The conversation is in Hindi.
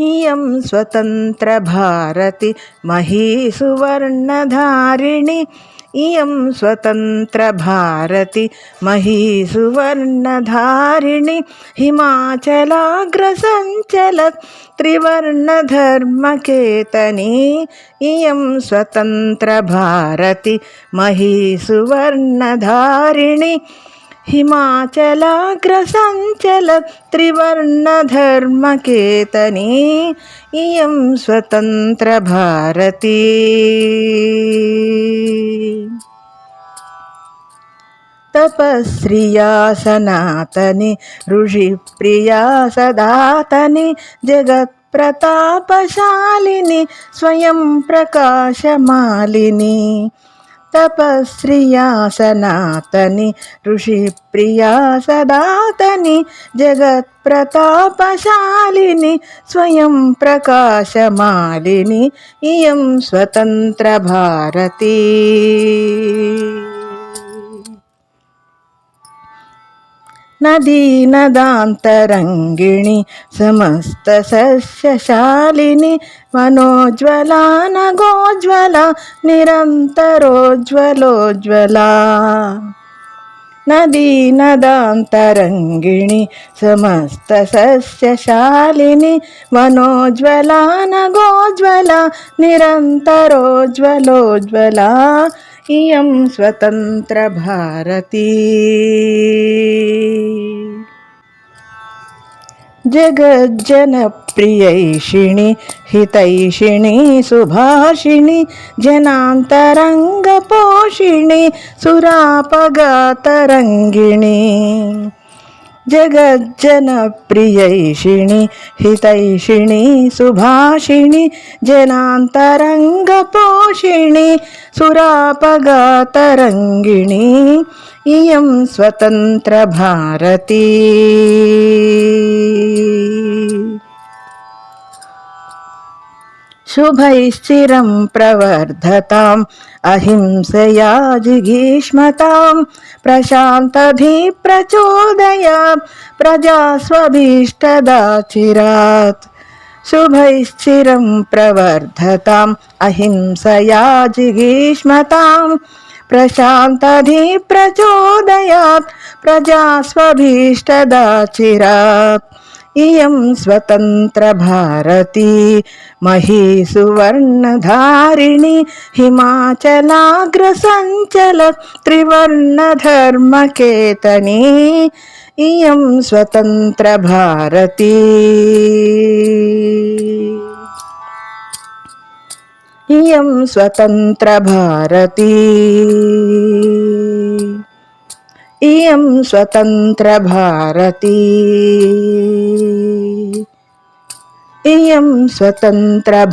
इयं स्वतन्त्रभारति मही सुवर्णधारिणि इयं स्वतन्त्रभारति मही सुवर्णधारिणि हिमाचलाग्रसञ्चलत् त्रिवर्णधर्मकेतनी। स्वतन्त्रभारति मही सुवर्णधारिणि हिमाचलाग्रसञ्चल त्रिवर्णधर्मकेतनी इयं स्वतन्त्रभारती तपस्रिया सनातनि ऋषिप्रिया सदातनि जगत्प्रतापशालिनि स्वयं प्रकाशमालिनी తపశ్రియాసనాతని ఋషి ప్రియా సదాతని జగత్ ప్రతాపశాలిని స్వయం ప్రకాశమాలిని ఇయం స్వతంత్ర భారతీ. ನದೀನದಾಂತರಂಗಿಣಿ ಸಮಸ್ತ ಸಸ್ಯಶಾಲಿನಿ ಮನೋಜ್ವಲ ನಗೋಜ್ವಲ ನಿರಂತರೋಜ್ವಲೋಜ್ವಲ ನದೀನದಾಂತರಂಗಿಣಿ ಸಮಸ್ತ ಸಸ್ಯಶಾಲಿನಿ ಮನೋಜ್ವಲ ನಗೋಜ್ವಲ ನಿರಂತರೋಜ್ವಲೋಜ್ವಲ इयं स्वतन्त्रभारती। जगज्जनप्रियैषिणि हितैषिणि सुभाषिणि जनान्तरङ्गपोषिणि सुरापगातरङ्गिणी। जगज्जनप्रियैषिणि हितैषिणि सुभाषिणि जनान्तरङ्गपोषिणि सुरापगातरङ्गिणी इयं स्वतन्त्रभारती। शुभैश्चिरं प्रवर्धताम् अहिंसया जिगीष्मतां प्रशान्तधिप्रचोदयात् प्रजास्वभीष्टदाचिरात्। शुभैश्चिरं प्रवर्धताम् अहिंसया जिगीष्मतां प्रशान्तधिप्रचोदयात् प्रजास्वभीष्टदाचिरात्। इयं स्वतन्त्रभारती मही सुवर्णधारिणि हिमाचलाग्रसञ्चल त्रिवर्णधर्मकेतनी इयं स्वतन्त्रभारती। इयं स्वतन्त्रभारती। इयं स्वतन्त्रभारती। इयं स्वतन्त्रभारती।